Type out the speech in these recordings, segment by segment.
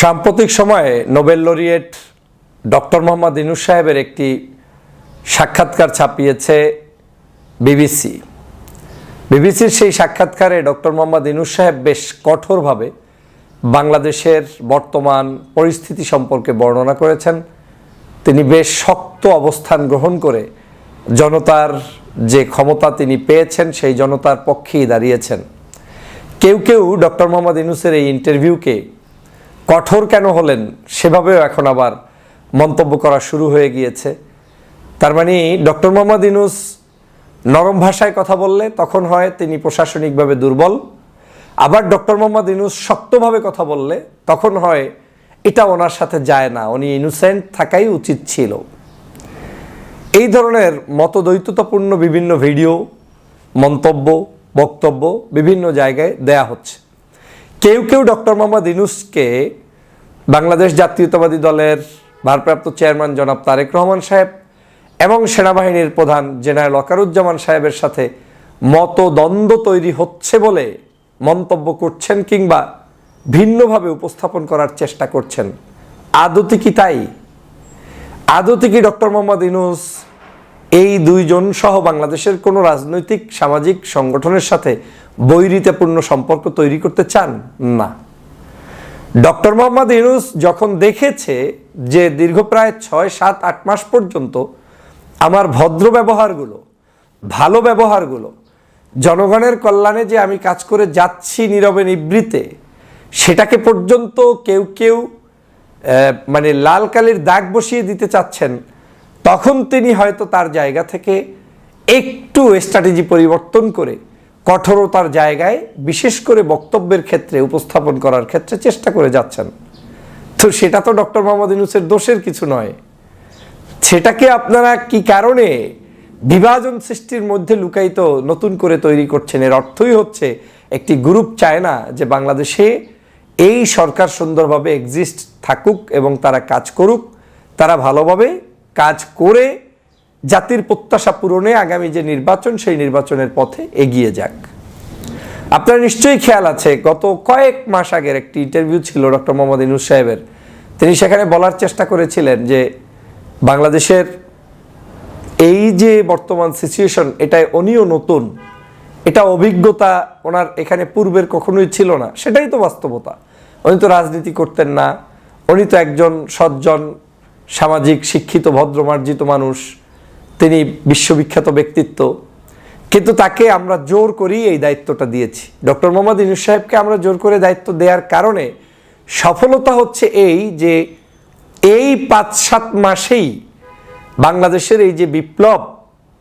সাম্প্রতিক সময়ে Nobel laureate doctor Muhammad Yunus সাহেবের একটি সাক্ষাৎকার ছাপিয়েছে বিবিসি। বিবিসির সেই সাক্ষাৎকারে ডক্টর মোহাম্মদ ইনুস সাহেব বেশ কঠোরভাবে বাংলাদেশের বর্তমান পরিস্থিতি সম্পর্কে বর্ণনা করেছেন। তিনি বেশ শক্ত অবস্থান গ্রহণ করে জনতার যে ক্ষমতা তিনি পেয়েছেন, সেই জনতার পক্ষেই দাঁড়িয়েছেন। কেউ কেউ ডক্টর মোহাম্মদ ইনুসের এই ইন্টারভিউকে কঠোর কেন হলেন? সেভাবেও এখন আবার মন্তব্য করা শুরু হয়ে গিয়েছে। তার মানে ডক্টর মোহাম্মদ ইনুস নরম ভাষায় কথা বললে তখন হয় তিনি প্রশাসনিকভাবে দুর্বল। আবার ডক্টর মোহাম্মদ ইনুস শক্তভাবে কথা বললে তখন হয় এটা ওনার সাথে যায় না, উনি ইনোসেন্ট থাকাই উচিত ছিল। এই ধরনের মতদ্বৈততাপূর্ণ বিভিন্ন ভিডিও, মন্তব্য, বক্তব্য বিভিন্ন জায়গায় দেয়া হচ্ছে। কেউ কেউ ডক্টর মোহাম্মদ ইনুসকে বাংলাদেশ জাতীয়তাবাদী দলের ভারপ্রাপ্ত চেয়ারম্যান জনাব তারেক রহমান সাহেব এবং সেনাবাহিনীর প্রধান জেনারেল ওয়াকারুজ্জামান সাহেবের সাথে মতদ্বন্দ্ব তৈরি হচ্ছে বলে মন্তব্য করছেন কিংবা ভিন্নভাবে উপস্থাপন করার চেষ্টা করছেন। আদতে কি তাই? আদতে কি ডক্টর মোহাম্মদ ইনুস এই দুইজন সহ বাংলাদেশের কোনো রাজনৈতিক, সামাজিক সংগঠনের সাথে বৈরিতাপূর্ণ সম্পর্ক তৈরি করতে চান? না। ডক্টর মোহাম্মদ ইউনুস যখন দেখেছে যে দীর্ঘ প্রায় ছয়, সাত, আট মাস পর্যন্ত আমার ভদ্র ব্যবহারগুলো, ভালো ব্যবহারগুলো, জনগণের কল্যাণে যে আমি কাজ করে যাচ্ছি নীরবে নিবৃতে, সেটাকে পর্যন্ত কেউ কেউ মানে লাল কালির দাগ বসিয়ে দিতে চাচ্ছেন, তখন তিনি হয়তো তার জায়গা থেকে একটু স্ট্র্যাটেজি পরিবর্তন করে কঠোরতার জায়গায় বিশেষ করে বক্তব্যের ক্ষেত্রে উপস্থাপন করার ক্ষেত্রে চেষ্টা করে যাচ্ছেন। তো সেটা তো ডক্টর মোহাম্মদ ইউনুসের দোষের কিছু নয়। সেটাকে আপনারা কি কারণে বিভাজন সৃষ্টির মধ্যে লুকায়িত, নতুন করে তৈরি করছেন? এর অর্থই হচ্ছে একটি গ্রুপ চায় না যে বাংলাদেশে এই সরকার সুন্দরভাবে এক্সিস্ট থাকুক এবং তারা কাজ করুক, তারা ভালোভাবে কাজ করে জাতির প্রত্যাশা পূরণে আগামী যে নির্বাচন, সেই নির্বাচনের পথে এগিয়ে যাক। আপনার নিশ্চয়ই খেয়াল আছে, গত কয়েক মাস আগের একটি ইন্টারভিউ ছিল ডক্টর মোহাম্মদ ইনুস সাহেবের। তিনি সেখানে বলার চেষ্টা করেছিলেন যে, বাংলাদেশের এই যে বর্তমান সিচুয়েশন এটাই উনিও নতুন, এটা অভিজ্ঞতা ওনার এখানে পূর্বের কখনোই ছিল না, সেটাই তো বাস্তবতা। উনি তো রাজনীতি করতেন না, উনি তো একজন সজ্জন, সামাজিক, শিক্ষিত, ভদ্রমার্জিত মানুষ তিনি বিশ্ববিখ্যাত ব্যক্তিত্ব। কিন্তু তাকে আমরা জোর করেই এই দায়িত্বটা দিয়েছি। ডক্টর মোহাম্মদ ইনুস সাহেবকে আমরা জোর করে দায়িত্ব দেওয়ার কারণে সফলতা হচ্ছে এই যে এই পাঁচ সাত মাসেই বাংলাদেশের এই যে বিপ্লব,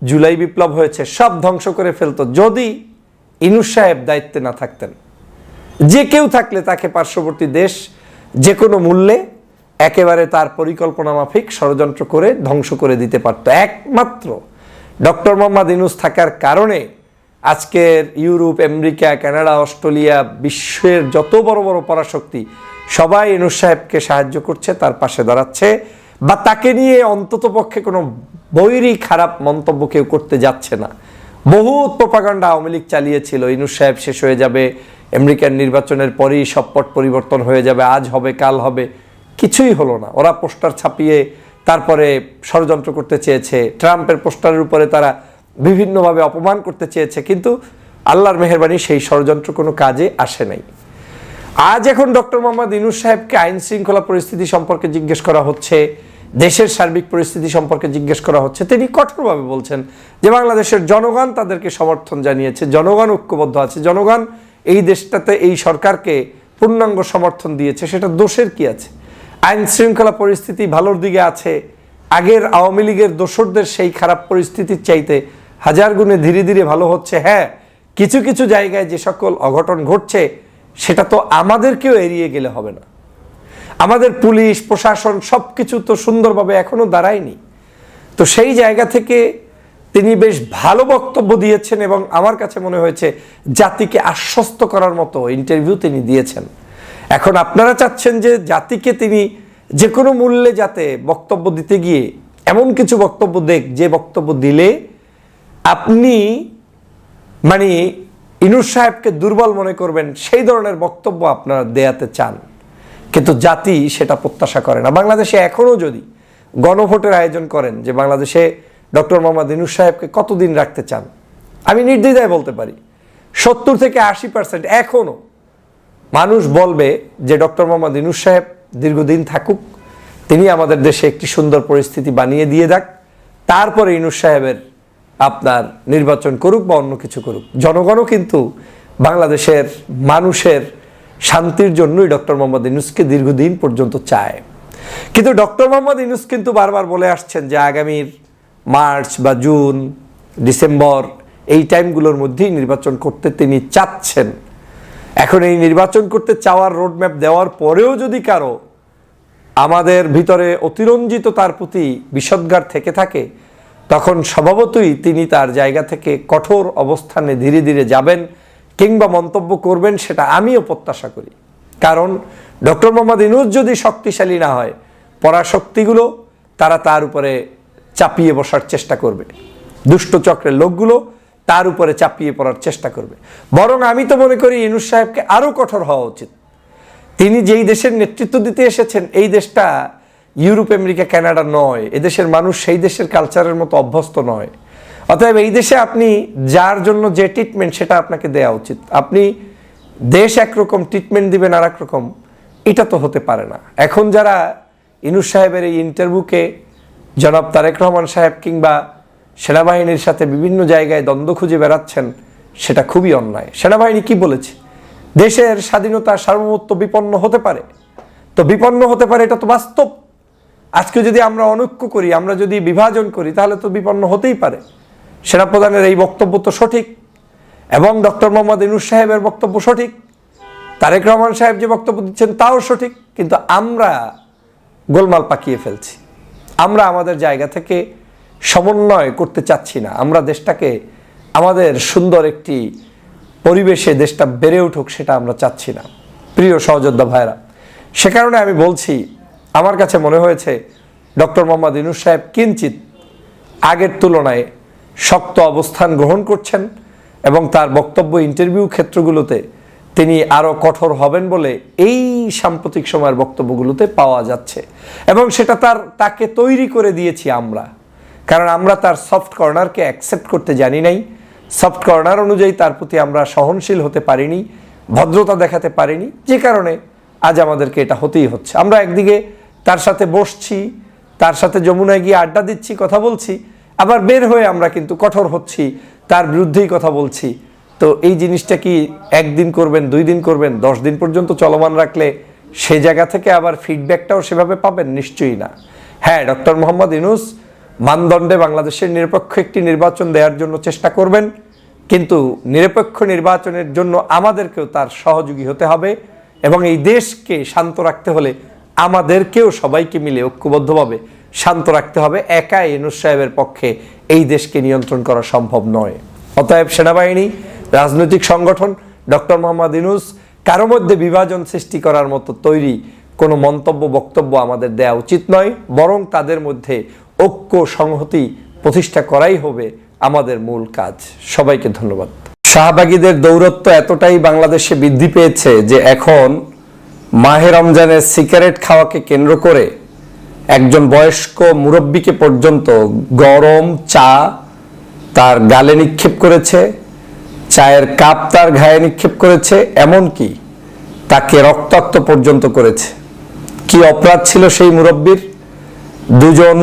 জুলাই বিপ্লব হয়েছে, সব ধ্বংস করে ফেলতো যদি ইনুস সাহেব দায়িত্বে না থাকতেন। যে কেউ থাকলে তাকে পার্শ্ববর্তী দেশ যে কোনো মূল্যে একেবারে তার পরিকল্পনা মাফিক ষড়যন্ত্র করে ধ্বংস করে দিতে পারত। একমাত্র ডক্টর মোহাম্মদ ইনুস থাকার কারণে আজকের ইউরোপ, আমেরিকা, কানাডা, অস্ট্রেলিয়া, বিশ্বের যত বড় বড় পরাশক্তি সবাই ইনুস সাহেবকে সাহায্য করছে, তার পাশে দাঁড়াচ্ছে বা তাকে নিয়ে অন্তত পক্ষে কোনো বৈরী খারাপ মন্তব্য কেউ করতে যাচ্ছে না। বহুত প্রপাগান্ডা আওয়ামী লীগ চালিয়েছিল ইনুস সাহেব শেষ হয়ে যাবে আমেরিকান নির্বাচনের পরেই সব পট পরিবর্তন হয়ে যাবে, আজ হবে, কাল হবে। কিছুই হলো না। ওরা পোস্টার ছাপিয়ে তারপরে ষড়যন্ত্র করতে চেয়েছে। ট্রাম্পের পোস্টারের উপরে তারা বিভিন্নভাবে অপমান করতে চেয়েছে, কিন্তু আল্লাহর মেহরবানি সেই ষড়যন্ত্র কোনো কাজে আসে নাই। আজ এখন ডক্টর মোহাম্মদ ইনুস সাহেবকে আইন শৃঙ্খলা পরিস্থিতি সম্পর্কে জিজ্ঞেস করা হচ্ছে, দেশের সার্বিক পরিস্থিতি সম্পর্কে জিজ্ঞেস করা হচ্ছে। তিনি কঠোরভাবে বলছেন যে বাংলাদেশের জনগণ তাদেরকে সমর্থন জানিয়েছে, জনগণ ঐক্যবদ্ধ আছে, জনগণ এই দেশটাতে এই সরকারকে পূর্ণাঙ্গ সমর্থন দিয়েছে, সেটা দোষের কি আছে? আইন শৃঙ্খলা পরিস্থিতি ভালোর দিকে আছে। আগের আওয়ামী লীগের দোসরদের সেই খারাপ পরিস্থিতির চাইতে হাজার গুণে ধীরে ধীরে ভালো হচ্ছে। হ্যাঁ কিছু কিছু জায়গায় যে সকল অঘটন ঘটছে, সেটা তো আমাদেরকেও এড়িয়ে গেলে হবে না। আমাদের পুলিশ, প্রশাসন সব কিছু তো সুন্দরভাবে এখনও দাঁড়ায়নি। তো সেই জায়গা থেকে তিনি বেশ ভালো বক্তব্য দিয়েছেন এবং আমার কাছে মনে হয়েছে জাতিকে আশ্বস্ত করার মতো ইন্টারভিউ তিনি দিয়েছেন। এখন আপনারা চাচ্ছেন যে জাতিকে তিনি যে কোনো মূল্যে যাতে বক্তব্য দিতে গিয়ে এমন কিছু বক্তব্য দেখ, যে বক্তব্য দিলে আপনি মানে ইনুস সাহেবকে দুর্বল মনে করবেন, সেই ধরনের বক্তব্য আপনারা দেয়াতে চান। কিন্তু জাতি সেটা প্রত্যাশা করে না। বাংলাদেশে এখনও যদি গণভোটের আয়োজন করেন, যে বাংলাদেশে ডক্টর মোহাম্মদ ইনুস সাহেবকে কতদিন রাখতে চান, আমি নির্দ্বিধায় বলতে পারি, সত্তর থেকে আশি পার্সেন্ট এখনও মানুষ বলবে যে ডক্টর মোহাম্মদ ইনুস সাহেব দীর্ঘদিন থাকুক, তিনি আমাদের দেশে একটি সুন্দর পরিস্থিতি বানিয়ে দিয়ে যাক, তারপরে ইনুস সাহেবের আপনার নির্বাচন করুক বা অন্য কিছু করুক। জনগণও কিন্তু বাংলাদেশের মানুষের শান্তির জন্যই ডক্টর মোহাম্মদ ইনুসকে দীর্ঘদিন পর্যন্ত চায়। কিন্তু ডক্টর মোহাম্মদ ইনুস কিন্তু বারবার বলে আসছেন যে আগামীর মার্চ বা জুন, ডিসেম্বর এই টাইমগুলোর মধ্যেই নির্বাচন করতে তিনি চাচ্ছেন। এখন এই নির্বাচন করতে চাওয়ার রোডম্যাপ দেওয়ার পরেও যদি কারও আমাদের ভিতরে অতিরঞ্জিত তার প্রতি বিষদগার থেকে থাকে, তখন স্বভাবতই তিনি তার জায়গা থেকে কঠোর অবস্থানে ধীরে ধীরে যাবেন কিংবা মন্তব্য করবেন সেটা আমিও প্রত্যাশা করি। কারণ ডক্টর মোহাম্মদ ইনুজ যদি শক্তিশালী না হয়, পরাশক্তিগুলো তারা তার উপরে চাপিয়ে বসার চেষ্টা করবে। দুষ্ট চক্রের লোকগুলো তার উপরে চাপিয়ে পড়ার চেষ্টা করবে। বরং আমি তো মনে করি ইনুস সাহেবকে আরও কঠোর হওয়া উচিত। তিনি যেই দেশের নেতৃত্ব দিতে এসেছেন, এই দেশটা ইউরোপ, আমেরিকা, কানাডা নয়। এদেশের মানুষ সেই দেশের কালচারের মতো অভ্যস্ত নয়। অতএব এই দেশে আপনি যার জন্য যে ট্রিটমেন্ট সেটা আপনাকে দেওয়া উচিত। আপনি দেশ একরকম ট্রিটমেন্ট দিবেন আর রকম, এটা তো হতে পারে না। এখন যারা ইনুস সাহেবের এই ইন্টারভিউকে জনাব তারেক রহমান সাহেব কিংবা সেনাবাহিনীর সাথে বিভিন্ন জায়গায় দ্বন্দ্ব খুঁজে বেড়াচ্ছেন, সেটা খুবই অন্যায়। সেনাবাহিনী কি বলেছে? দেশের স্বাধীনতা সার্বভৌমত্ব বিপন্ন হতে পারে। তো বিপন্ন হতে পারে, এটা তো বাস্তব। আজকে যদি আমরা অনৈক্য করি, আমরা যদি বিভাজন করি, তাহলে তো বিপন্ন হতেই পারে। সেনাপ্রধানের এই বক্তব্য তো সঠিক। এবং ডক্টর মোহাম্মদ ইনুস সাহেবের বক্তব্য সঠিক। তারেক রহমান সাহেব যে বক্তব্য দিচ্ছেন, তাও সঠিক। কিন্তু আমরা গোলমাল পাকিয়ে ফেলছি। আমরা আমাদের জায়গা থেকে সমন্বয় করতে চাচ্ছি না। আমরা দেশটাকে, আমাদের সুন্দর একটি পরিবেশে দেশটা বেড়ে উঠুক সেটা আমরা চাচ্ছি না। প্রিয় সহযোদ্ধা ভাইরা সে কারণে আমি বলছি, আমার কাছে মনে হয়েছে, ডক্টর মোহাম্মদ ইনুস সাহেব কিঞ্চিত আগের তুলনায় শক্ত অবস্থান গ্রহণ করছেন এবং তার বক্তব্য ইন্টারভিউ ক্ষেত্রগুলোতে তিনি আরও কঠোর হবেন বলে এই সাম্প্রতিক সময়ের বক্তব্যগুলোতে পাওয়া যাচ্ছে। এবং সেটা তার, তাকে তৈরি করে দিয়েছি আমরা। কারণ আমরা তার সফট কর্নারকে অ্যাকসেপ্ট করতে জানি নাই। সফট কর্নার অনুযায়ী তার প্রতি আমরা সহনশীল হতে পারিনি, ভদ্রতা দেখাতে পারিনি। যে কারণে আজ আমাদেরকে এটা হতেই হচ্ছে। আমরা একদিকে তার সাথে বসছি, তার সাথে যমুনায় গিয়ে আড্ডা দিচ্ছি, কথা বলছি, আবার বের হয়ে আমরা কিন্তু কঠোর হচ্ছি, তার বিরুদ্ধেই কথা বলছি। তো এই জিনিসটা কি একদিন করবেন, দুই দিন করবেন, দশ দিন পর্যন্ত চলমান রাখলে সে জায়গা থেকে আবার ফিডব্যাকটাও সেভাবে পাবেন? নিশ্চয়ই না। হ্যাঁ ডক্টর মোহাম্মদ ইনুস মানদণ্ডে বাংলাদেশের নিরপেক্ষ একটি নির্বাচন দেওয়ার জন্য চেষ্টা করবেন, কিন্তু নিরপেক্ষ নির্বাচনের জন্য আমাদেরকেও তার সহযোগী হতে হবে এবং এই দেশকে শান্ত রাখতে হলে আমাদেরকেও সবাইকে মিলে ঐক্যবদ্ধভাবে শান্ত রাখতে হবে। একা ইনুস সাহেবের পক্ষে এই দেশকে নিয়ন্ত্রণ করা সম্ভব নয়। অতএব সেনাবাহিনী, রাজনৈতিক সংগঠন, ডক্টর মোহাম্মদ ইনুস, কারও মধ্যে বিভাজন সৃষ্টি করার মতো তৈরি কোনো মন্তব্য, বক্তব্য আমাদের দেওয়া উচিত নয়, বরং তাদের মধ্যে ঐক্য সংহতি প্রতিষ্ঠা করাই হবে আমাদের মূল কাজ। সবাইকে ধন্যবাদ। শাহবাগীদের দৌরত্ব এতটাই বাংলাদেশে বৃদ্ধি পেয়েছে যে এখন মাহে রমজানের সিগারেট খাওয়াকে কেন্দ্র করে একজন বয়স্ক মুরব্বীকে পর্যন্ত গরম চা তার গালে নিক্ষেপ করেছে, চায়ের কাপ তার ঘায়ে নিক্ষেপ করেছে, এমনকি তাকে রক্তাক্ত পর্যন্ত করেছে। কি অপরাধ ছিল সেই মুরব্বীর? দুজন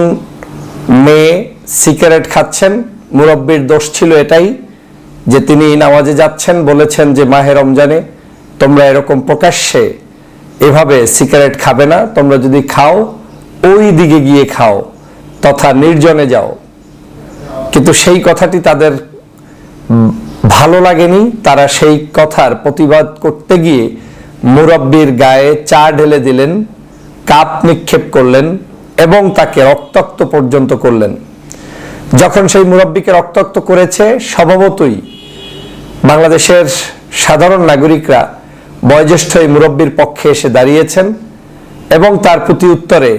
মেয়ে সিগারেট খাচ্ছেন, মুরব্বীর দোষ ছিল এটাই যে তিনি নামাজে যাচ্ছেন, বলেছেন যে মাহে রমজানে তোমরা এরকম প্রকাশ্যে এভাবে সিগারেট খাবে না, তোমরা যদি খাও, ওই দিকে গিয়ে খাও, তথা নির্জনে যাও। কিন্তু সেই কথাটি তাদের ভালো লাগেনি, তারা সেই কথার প্রতিবাদ করতে গিয়ে মুরব্বীর গায়ে চা ঢেলে দিলেন, কাপ নিক্ষেপ করলেন এবং তাকে রক্তাক্ত পর্যন্ত করলেন। যখন সেই মুরব্বীকে রক্তাক্ত করেছে, স্বভাবতই বাংলাদেশের সাধারণ নাগরিকরা বয়োজ্যেষ্ঠ এই মুরব্বীর পক্ষে এসে দাঁড়িয়েছেন এবং তার প্রতি উত্তরে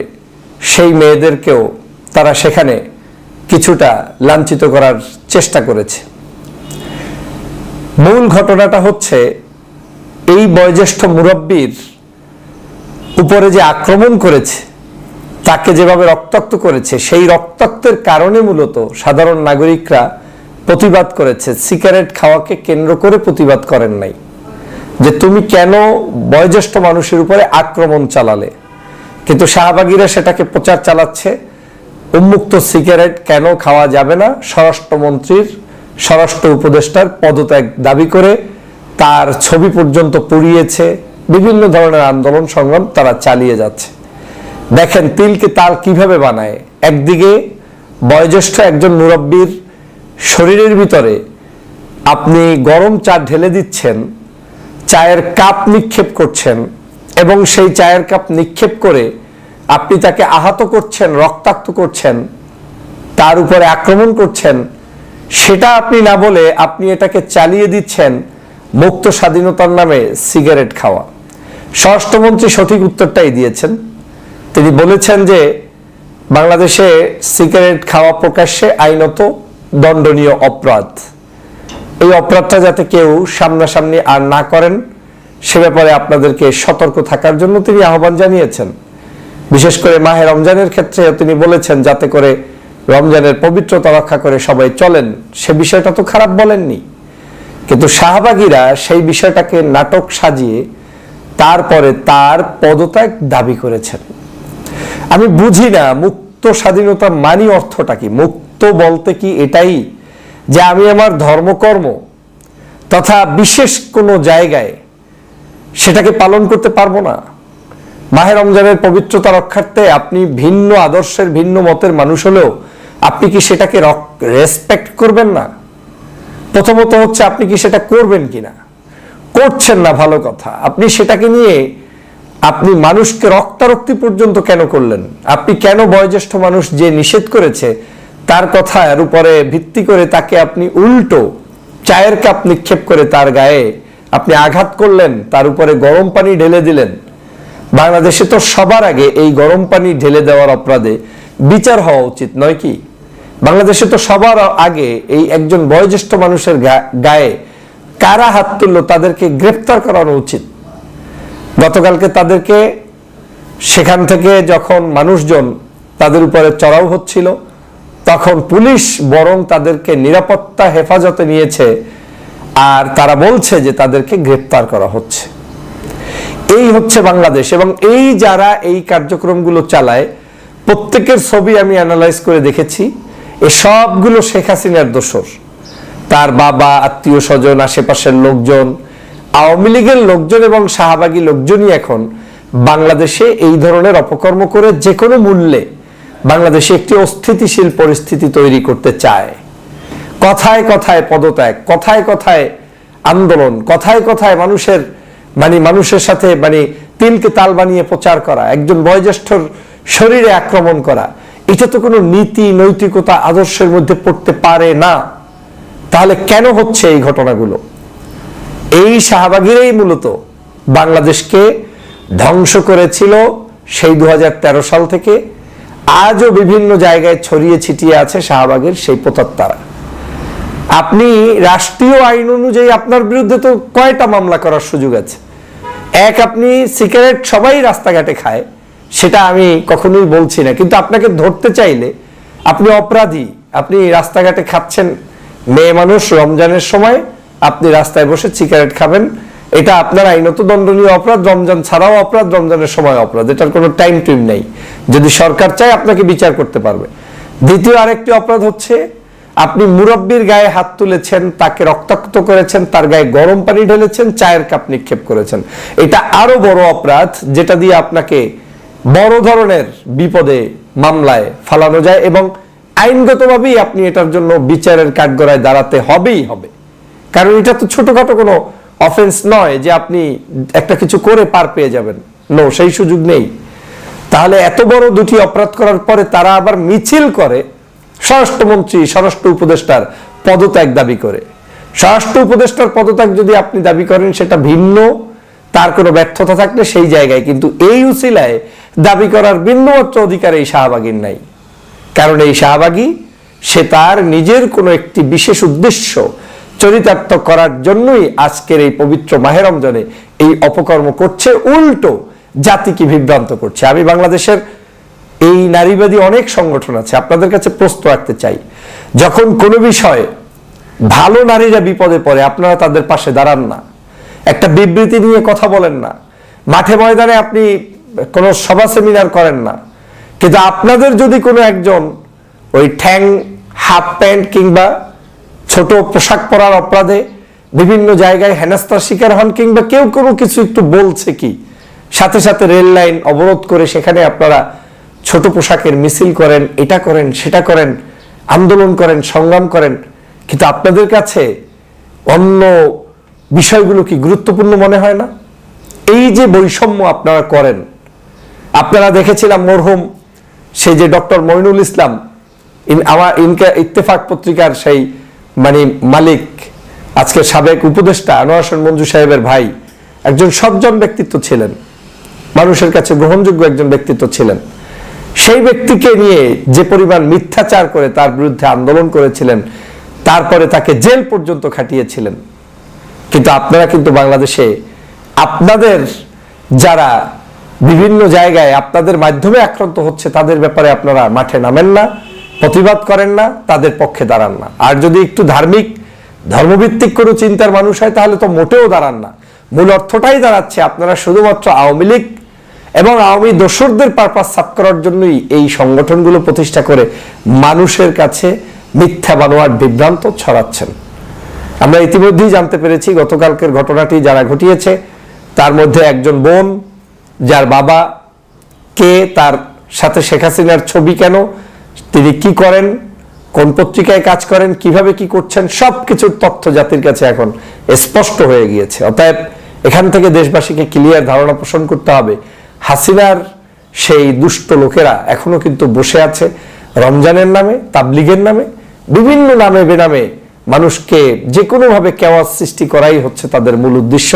সেই মেয়েদেরকেও তারা সেখানে কিছুটা লাঞ্ছিত করার চেষ্টা করেছে। মূল ঘটনাটা হচ্ছে, এই বয়োজ্যেষ্ঠ মুরব্বীর উপরে যে আক্রমণ করেছে তাকে যেভাবে রক্তাক্ত করেছে, সেই রক্তাক্তের কারণে মূলত সাধারণ নাগরিকরা প্রতিবাদ করেছে। সিগারেট খাওয়াকে কেন্দ্র করে প্রতিবাদ করেন নাই। যে তুমি কেন বয়োজ্যেষ্ঠ মানুষের উপরে আক্রমণ চালালে? কিন্তু শাহবাগীরা সেটাকে প্রচার চালাচ্ছে। উন্মুক্ত সিগারেট কেন খাওয়া যাবে না? স্বরাষ্ট্রমন্ত্রীর, স্বরাষ্ট্র উপদেষ্টার পদত্যাগ দাবি করে তার ছবি পর্যন্ত পুড়িয়েছে। বিভিন্ন ধরনের আন্দোলন সংগ্রাম তারা চালিয়ে যাচ্ছে। দেখেন, তিলকে তাল কীভাবে বানায়? একদিকে বয়োজ্যেষ্ঠ একজন মুরব্বীর শরীরের ভিতরে আপনি গরম চা ঢেলে দিচ্ছেন, চায়ের কাপ নিক্ষেপ করছেন এবং সেই চায়ের কাপ নিক্ষেপ করে আপনি তাকে আহত করছেন, রক্তাক্ত করছেন, তার উপরে আক্রমণ করছেন, সেটা আপনি না বলে আপনি এটাকে চালিয়ে দিচ্ছেন মুক্ত স্বাধীনতার নামে সিগারেট খাওয়া। স্বরাষ্ট্রমন্ত্রী সঠিক উত্তরটাই দিয়েছেন। তিনি বলেছেন যে বাংলাদেশে সিগারেট খাওয়া প্রকাশ্যে আইনত দণ্ডনীয় অপরাধ। এই অপরাধটা যাতে কেউ সামনাসামনি আর না করেন, সে ব্যাপারে আপনাদেরকে সতর্ক থাকার জন্য তিনি আহ্বান জানিয়েছেন। বিশেষ করে মাহে রমজানের ক্ষেত্রে তিনি বলেছেন, যাতে করে রমজানের পবিত্রতা রক্ষা করে সবাই চলেন, সে বিষয়টা তো খারাপ বলেননি। কিন্তু শাহবাগীরা সেই বিষয়টাকে নাটক সাজিয়ে তারপরে তার পদত্যাগ দাবি করেছেন। আমি বুঝি না, মুক্ত স্বাধীনতা মানি অর্থটা কি? মুক্ত বলতে কি এটাই? যে আমি আমার ধর্মকর্ম তথা বিশেষ কোনো জায়গায় সেটাকে পালন করতে পারব না। মাহের রমজানের পবিত্রতা রক্ষার্থে আপনি ভিন্ন আদর্শের, ভিন্ন মতের মানুষ হলেও আপনি কি সেটাকে রেসপেক্ট করবেন না? প্রথমত হচ্ছে আপনি কি সেটা করবেন কিনা? করছেন না ভালো কথা। আপনি সেটাকে নিয়ে আপনি মানুষকে রক্তারক্তি পর্যন্ত কেন করলেন? আপনি কেন বয়োজ্যেষ্ঠ মানুষ যে নিষেধ করেছে, তার কথার উপরে ভিত্তি করে তাকে আপনি উল্টো চায়ের কাপ নিক্ষেপ করে তার গায়ে আপনি আঘাত করলেন, তার উপরে গরম পানি ঢেলে দিলেন। বাংলাদেশে তো সবার আগে এই গরম পানি ঢেলে দেওয়ার অপরাধে বিচার হওয়া উচিত, নয় কি? বাংলাদেশে তো সবার আগে এই একজন বয়োজ্যেষ্ঠ মানুষের গায়ে কারা হাত তুললো, তাদেরকে গ্রেফতার করানো উচিত। গতকালকে তাদেরকে সেখান থেকে যখন মানুষজন তাদের উপরে চড়াও হচ্ছিল, তখন পুলিশ বরং তাদেরকে নিরাপত্তা হেফাজতে নিয়েছে আর তারা বলছে যে তাদেরকে গ্রেপ্তার করা হচ্ছে। এই হচ্ছে বাংলাদেশ এবং এই যারা এই কার্যক্রমগুলো চালায়, প্রত্যেকের ছবি আমি অ্যানালাইজ করে দেখেছি। এ সবগুলো শেখ হাসিনার দোষর। তার বাবা, আত্মীয় স্বজন, আশেপাশের লোকজন আওয়ামী লীগের লোকজন এবং শাহবাগী লোকজনই এখন বাংলাদেশে এই ধরনের অপকর্ম করে যে কোনো মূল্যে বাংলাদেশে একটি অস্থিতিশীল পরিস্থিতি তৈরি করতে চায়। কথায় কথায় পদত্যাগ, কথায় কথায় আন্দোলন, কথায় কথায় মানুষের মানে মানুষের সাথে মানে তিলকে তাল বানিয়ে প্রচার করা, একজন বয়োজ্যেষ্ঠর শরীরে আক্রমণ করা, এটা তো কোনো নীতি, নৈতিকতা, আদর্শের মধ্যে পড়তে পারে না। তাহলে কেন হচ্ছে এই ঘটনাগুলো? এই শাহবাগিরাই মূলত বাংলাদেশকে ধ্বংস করেছিল সেই দু হাজার তেরো সাল থেকে। আজও বিভিন্ন জায়গায় ছড়িয়ে ছিটিয়ে আছে শাহবাগের সেই প্রতাত্তারা। আপনি রাষ্ট্রীয় আইন অনুযায়ী আপনার বিরুদ্ধে তো কয়টা মামলা করার সুযোগ আছে? এক, আপনি সিগারেট সবাই রাস্তাঘাটে খায়, সেটা আমি কখনোই বলছি না। কিন্তু আপনাকে ধরতে চাইলে আপনি অপরাধী, আপনি রাস্তাঘাটে খাচ্ছেন। মেয়ে মানুষ রমজানের সময় আপনি রাস্তায় বসে সিগারেট খাবেন। এটা আপনার আইনত দণ্ডনীয় অপরাধ, রমজান ছাড়াও অপরাধ, রমজানের সময় অপরাধ। এটার কোনো টাইম টুইম নেই। যদি সরকার চায়, আপনাকে বিচার করতে পারবে। দ্বিতীয় আরেকটি অপরাধ হচ্ছে, আপনি মুরব্বীর গায়ে হাত তুলেছেন, তাকে রক্তাক্ত করেছেন, তার গায়ে গরম পানি ঢেলেছেন, চায়ের কাপ নিক্ষেপ করেছেন। এটা আরও বড় অপরাধ, যেটা দিয়ে আপনাকে বড় ধরনের বিপদে, মামলায় ফালানো যায় এবং আইনগতভাবেই আপনি এটার জন্য বিচারের কাঠগড়ায় দাঁড়াতে হবেই হবে। কারণ এটা তো ছোটখাটো কোনো অফেন্স নয় যে আপনি একটা কিছু করে পার পেয়ে যাবেন। নো সেই সুযোগ নেই। তাহলে এত বড় দুটি অপরাধ করার পরে তারা আবার মিছিল করে স্বরাষ্ট্রমন্ত্রী, স্বরাষ্ট্র উপদেষ্টার পদত্যাগ দাবি করে। স্বরাষ্ট্র উপদেষ্টার পদত্যাগ যদি আপনি দাবি করেন, সেটা ভিন্ন। তার কোনো ব্যর্থতা থাকলে সেই জায়গায় কিন্তু এই উসিলায় দাবি করার বিন্দুমাত্র অধিকার এই শাহবাগীর নাই। কারণ এই শাহবাগী, সে তার নিজের কোনো একটি বিশেষ উদ্দেশ্য চরিতার্থ করার জন্যই আজকের এই পবিত্র মাহের রমজানে এই অপকর্ম করছে, উল্টো জাতিকে বিভ্রান্ত করছে। আমি বাংলাদেশের এই নারীবাদী অনেক সংগঠন আছে, আপনাদের কাছে প্রশ্ন রাখতে চাই। যখন কোনো বিষয়ে ভালো নারীরা বিপদে পড়ে, আপনারা তাদের পাশে দাঁড়ান না। একটা বিবৃতি নিয়ে কথা বলেন না। মাঠে ময়দানে আপনি কোনো সভা সেমিনার করেন না। কিন্তু আপনাদের যদি কোনো একজন ওই ঠ্যাং, হাফ প্যান্ট কিংবা ছোট পোশাক পরার অপরাধে বিভিন্ন জায়গায় হেনস্থার শিকার হন কিংবা কেউ কোনো কিছু একটু বলছে কি? সাথে সাথে রেল লাইন অবরোধ করে সেখানে আপনারা ছোট পোশাকের মিছিল করেন, এটা করেন, সেটা করেন, আন্দোলন করেন, সংগ্রাম করেন। কিন্তু আপনাদের কাছে অন্য বিষয়গুলো কি গুরুত্বপূর্ণ মনে হয় না? এই যে বৈষম্য আপনারা করেন, আপনারা দেখেছিলাম মরহুম, সেই যে ডক্টর মইনুল ইসলাম আমার ইনকা ইত্তেফাক পত্রিকার সেই মানে মালিক, আজকে সাবেক উপদেষ্টা আনোয়ার মঞ্জু সাহেবের ভাই একজন সজ্জন ব্যক্তিত্ব ছিলেন, মানুষের কাছে গ্রহণযোগ্য একজন ব্যক্তিত্ব ছিলেন। সেই ব্যক্তিকে নিয়ে যে পরিমাণ মিথ্যাচার করে তার বিরুদ্ধে আন্দোলন করেছিলেন, তারপরে তাকে জেল পর্যন্ত খাটিয়েছিলেন। কিন্তু আপনারা কিন্তু বাংলাদেশে, আপনাদের যারা বিভিন্ন জায়গায় আপনাদের মাধ্যমে আক্রান্ত হচ্ছে, তাদের ব্যাপারে আপনারা মাঠে নামেন না। প্রতিবাদ করেন না, তাদের পক্ষে দাঁড়ান না। আর যদি একটু ধার্মিক, ধর্মভিত্তিক কোনো চিন্তার মানুষ হয়, তাহলে তো মোটেও দাঁড়ান না। মূল অর্থটাই দাঁড়াচ্ছে আপনারা শুধুমাত্র আওয়ামী লীগ এবং আওয়ামী দোসরদের পারপাস সাফ করার জন্যই এই সংগঠনগুলো প্রতিষ্ঠা করে মানুষের কাছে মিথ্যা বানোয়ার বিভ্রান্ত ছড়াচ্ছেন। আমরা ইতিমধ্যেই জানতে পেরেছি, গতকালকের ঘটনাটি যারা ঘটিয়েছে, তার মধ্যে একজন বোন, যার বাবা, কে, তার সাথে শেখ হাসিনার ছবি কেন তিনি কি করেন? কোন পত্রিকায় কাজ করেন? কীভাবে কি করছেন? সব কিছুর তথ্য জাতির কাছে এখন স্পষ্ট হয়ে গিয়েছে। অতএব এখান থেকে দেশবাসীকে ক্লিয়ার ধারণা পোষণ করতে হবে। হাসিনার সেই দুষ্ট লোকেরা এখনও কিন্তু বসে আছে রমজানের নামে, তাবলিগের নামে, বিভিন্ন নামে বেনামে মানুষকে যে কোনোভাবে কেওয়াজ সৃষ্টি করাই হচ্ছে তাদের মূল উদ্দেশ্য।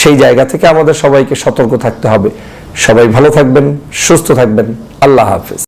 সেই জায়গা থেকে আমাদের সবাইকে সতর্ক থাকতে হবে। সবাই ভালো থাকবেন, সুস্থ থাকবেন। আল্লাহ হাফেজ।